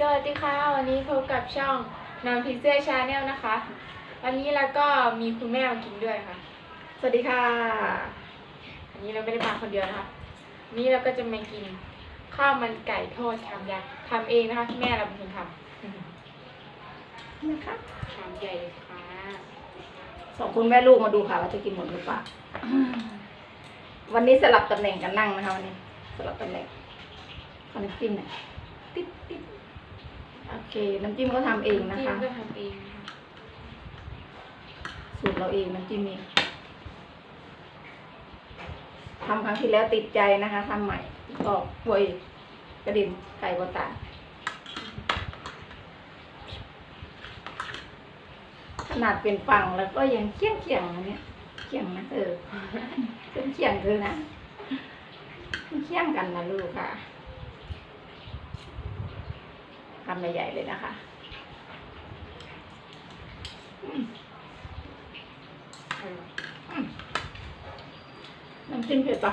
สวัสดีค่ะ วันนี้พบกับช่องน้ำพิเศษชาแนลนะคะ วันนี้แล้วก็มีคุณแม่มากินด้วยค่ะ สวัสดีค่ะ อันนี้เราไม่ได้มาคนเดียวนะคะวันนี้เราก็จะมากินข้าวมันไก่ทอดชามยักษ์ทำเองนะคะ แม่เราเป็นคนทำนะคะชามใหญ่เลยค่ะสองคุณแม่ลูกมาดูค่ะว่าจะกินหมดหรือเปล่าวันนี้สลับตำแหน่งกันนั่งนะคะวันนี้ สลับตำแหน่งขอน้ำจิ้มหน่อยติ๊ดติ๊ด โอเค น้ำจิ้มก็ทำเองนะคะจิ้มก็ทำเองค่ะสูตรเราเองน้ำจิ้มเองทำครั้งที่แล้วติดใจนะคะทำใหม่ก็ป่วยกระดิ่งไก่บตายขนาดเป็นฟังแล้วก็ยังเคี่ยงเคียงๆนะเนี่ยเคี่ยงนะเออ เป็นเคี่ยงเธอนะเคี่ยงกันนะลูกค่ะ ทำใหญ่ๆเลยนะคะอืมอร่อยน้ำจิ้มเผ็ดปะ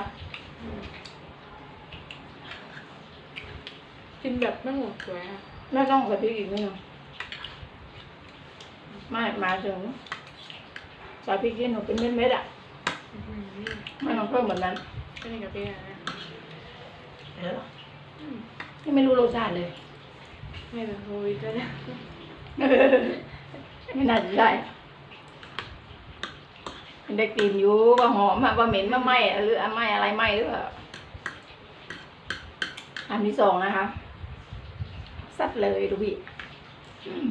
กินแบบไม่หมดสวยค่ะไม่ต้องใส่พริกอีกนิดนึงไม่หมายถึงใส่พริกที่หนูเป็นเม็ดๆอะอื้อหือไม่ต้องเพิ่มแบบนั้นก็นี่กับพี่นะเออที่ไม่รู้รสชาติเลย แม่เป็นโควิดด้วยนะไม่น่าจะได้ได้กลิ่นอยู่ว่าหอมอะว่าเหม็นว่าไหม้อะหรืออะไหม้อะไรไหม้หรือเปล่าอันที่สองนะคะซัดเลยดูพี่อืม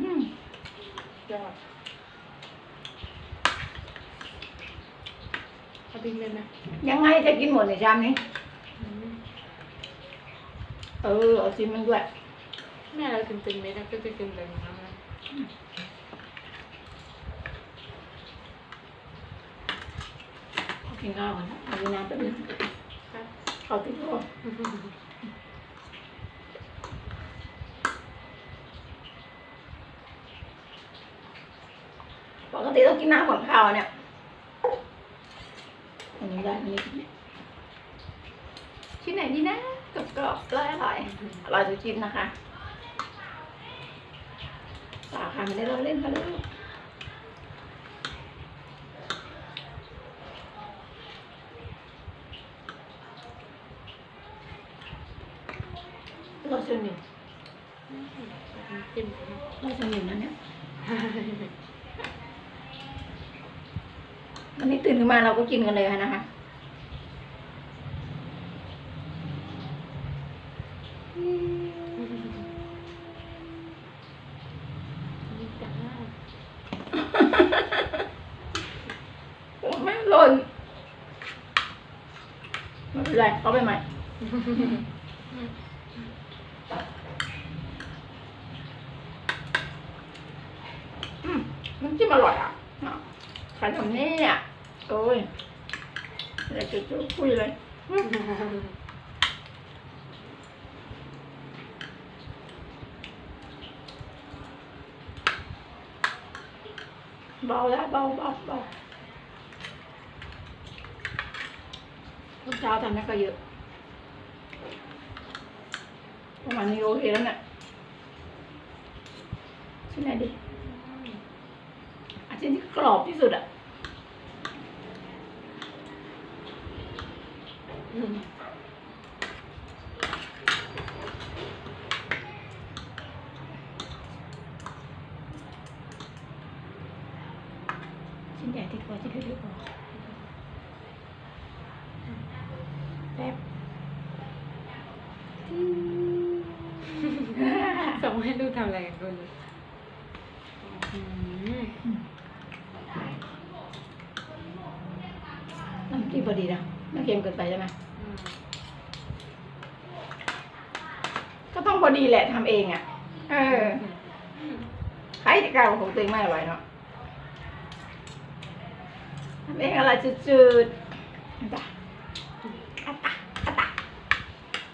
อืมยอดเอาปิ้งเลยไหมยังไงจะกินหมดในชามนี้อืม เออเอาชิมมันด้วยแม่เรากินเป็นเม็ดแล้วก็จะกินแบบน้ำนะขอกินข้าวก่อนนะเอาไปน้ำแป๊บนึงครับขอติดคอปกติต้องกินน้ำก่อนข้าวเนี่ยอันนี้ได้อันนี้ชิ้นไหนดีนะ กรอบกรอบๆอร่อยอร่อย อร่อยทุกชิ้นนะคะสาค่ะไม่ได้เราเล่นค่ะลูกเราสนิทกินเราสนิทนะเนี่ยวันนี้ตื่นขึ้นมาเราก็กินกันเลยค่ะนะคะ นี่จ้า ผมไม่หล่นไม่ เป็นไรเขาไปใหม่ อืมน้ำจิ้มอร่อยอะอะใครทำนี่เนี่ยโอ้ยอยากจะคุยเลยเบาแล้วเบาเบาเบา ทุกเช้าทำไม่ก็เยอะประมาณนี้โอเคแล้วนี่ยชิ้นไหนดีอาชิ้นที่กรอบที่สุดอะชิ้นใหญ่ที่กว่าที่เล็กกว่าแป๊บ ส่งให้ดูทำอะไรกันด้วยเลยอืม น้ำจิ้มพอ ดีนะไม่เค็มเกินไปใช่ไหมอืมก็ต้องพอดีแหละทำเองอะ เออใครจะกล้าบอกของตัวเองไม่อร่อยเนาะทำเองอะไรจืดๆอัตตาอัตตาอัตตา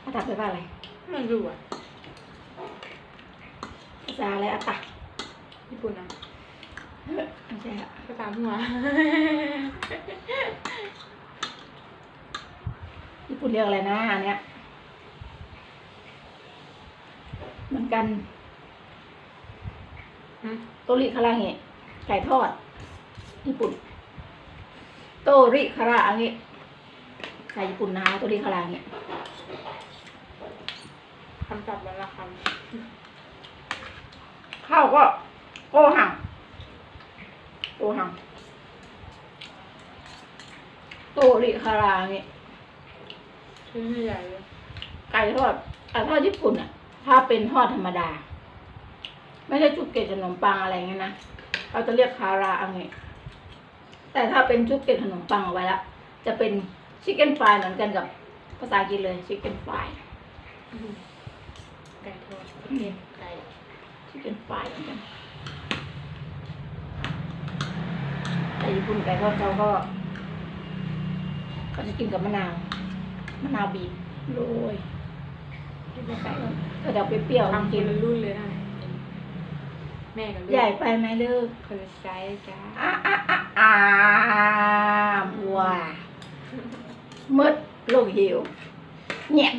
อัตตาแปลว่าอะไรไมันรู้อะภาษาอะไรอัตตาญี่ปุ่นนะไม่ใช่อะภาษาหัว ญี่ปุ่นเรียกอะไรนะอันเนี้ยเหมือนกันอืมโตริคาราเงะไก่ทอด ญี่ปุ่น โตริคาราเงะไก่ญี่ปุ่นนะคะโตริคาราเงะคำศัพท์วันละคข้าวก็โกหังโกหังโตริคาราเงะำชื่อใหญ่เลยไก่ทอดไก่ทอดญี่ปุ่นอะ ถ้าเป็นทอดธรรมดา ไม่ใช่ชุดเกล็ดขนมปังอะไรเงี้ยนะเราจะเรียกคาราอังเงะแต่ถ้าเป็นชุดเกล็ดขนมปังเอาไว้ละจะเป็นชิคเก้นฟรายเหมือนกันกับภาษาอังกฤษเลยชิคเก้นฟรายอืมไก่ทอดอืมไก่ชิคเก้นฟรายเหมือนกันแต่ญี่ปุ่นไก่ทอดเขาก็เขาจะกินกับมะนาว มะนาวบีบโรยกินกับไก่ทอดก็จะเปรี้ยวๆทำจคริงนละรุ่นเลยนะแม่กับลูๆกใหญ่ไปไหมเลิกคนละไซส์จ้าอ่าอ่าอ่าอ่าบัวมืดโลกหิวเนี่ย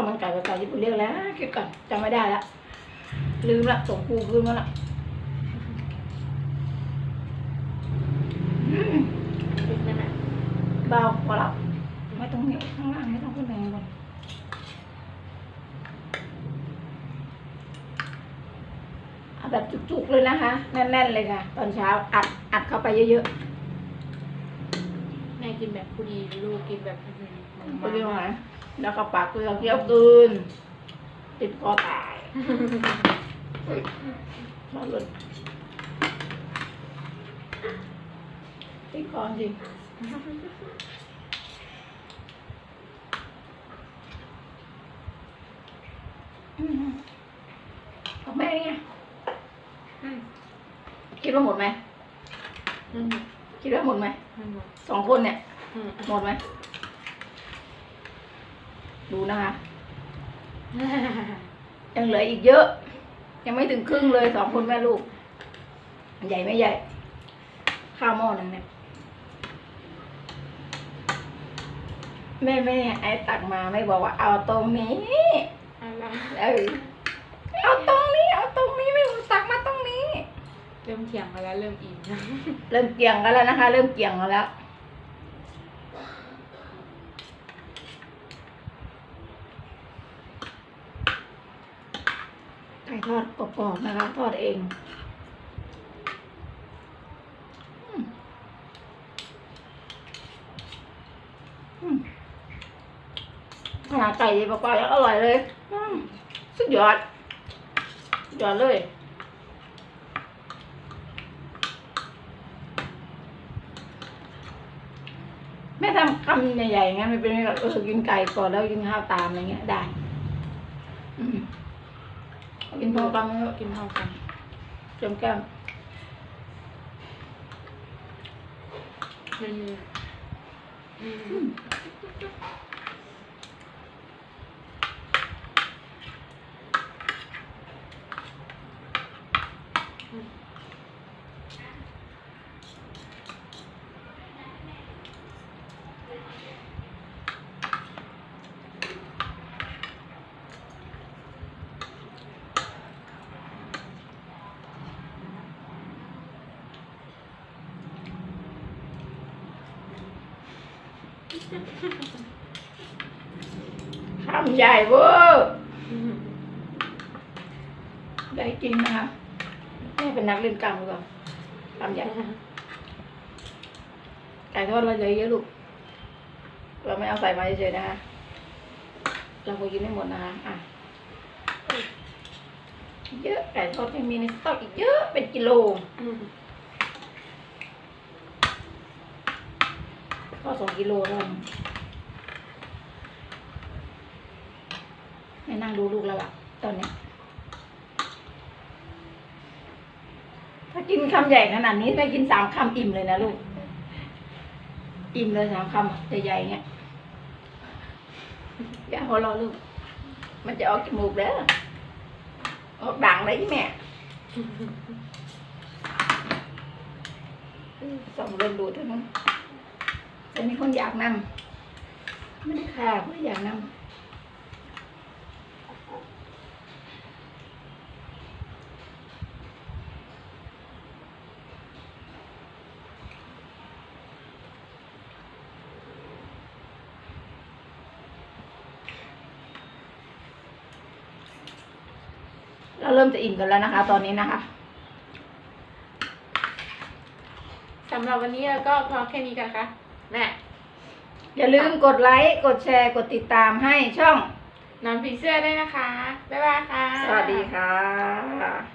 าวมันไก่ภาษาญี่ปุ่นเรียกแล้วคิดก่อนจำไม่ได้ละลืมละส่งครูคืนมาละอืมคิดไหมแม่เบาพอแล้วไม่ต้องเหนียวข้างล่างไม่ต้องขึ้นไปข้างบนเอาแบบจุกๆเลยนะคะ แน่นๆเลยค่ะ ตอนเช้าอัดอัดเข้าไปเยอะๆแม่กินแบบผู้ดีลูกกินแบบอื้อหือๆไปเรื่อยๆ แล้วก็ปากเกลือเคี้ยวกลืน ติดคอตายชอบเลยติดคอจริงอืมของแม่เนี่ยอืมคิดว่าหมดไหมอืมคิดว่าหมดไหมอืมสองคนเนี่ยอืมหมดไหม ดูนะคะ ยังเหลืออีกเยอะ ยังไม่ถึงครึ่งเลยสองคนแม่ลูก ใหญ่ไม่ใหญ่ ข้าวหม้อหนึ่งเนี่ยแม่แม่ไอ้ตักมาไม่บอกว่าเอาตรงนี้อะไรเออเอาตรงนี้ เอาตรงนี้ไม่บอกตักมาตรงนี้ เริ่มเถียงกันแล้ว เริ่มอิ่มนะเริ่มเกี่ยงกันแล้วนะคะ เริ่มเกี่ยงกันแล้ว ไก่ทอกรอบๆนะคะทอดเองขนาดไก่ดีเปล่าๆยังอร่อยเลยสุดยอดสุดยอดเลยแม่ทำคำใหญ่ๆงั้นไม่เป็นไรหรอกเออกินไก่ก่อนแล้วกินข้าวตามอะไรเงี้ยได้ อืม กินพอกันไหมกินพอกันจมแก้มมันมีอืม คำใหญ่เวอร์อืมใหญ่จริงนะคะแม่เป็นนักเล่นกล้ามหรือเปล่าคำใหญ่ไก่ทอดเราเยอะเยอะลูก เราไม่เอาใส่มาเฉยๆนะคะ เราควรกินไม่หมดนะคะอะเยอะไก่ทอดยังมีในสต็อกอีกเยอะเป็นกิโล อืมก็สองกิโลแล้วแม่นั่งดูลูกแล้วล่ะ ตอนเนี้ยถ้ากินคำใหญ่ขนาดนี้แม่กินสามคำอิ่มเลยนะลูก อิ่มเลยสามคำใหญ่ๆเงี้ยอย่าหัวเราะลูก มันจะออกจมูกเด้อออกดังเลยแม่ส่องเริ่มดูเท่านั้น จะมีคนอยากนั่งไม่ได้ค่ะไม่อยากนั่งเราเริ่มจะอิ่มกันแล้วนะคะ ตอนนี้นะคะสำหรับวันนี้เราก็พอแค่นี้กันค่ะ แม่อย่าลืมกดไลค์กดแชร์กดติดตามให้ช่อง นอนผีเสื้อด้วยนะคะ บ๊ายบายค่ะ สวัสดีค่ะ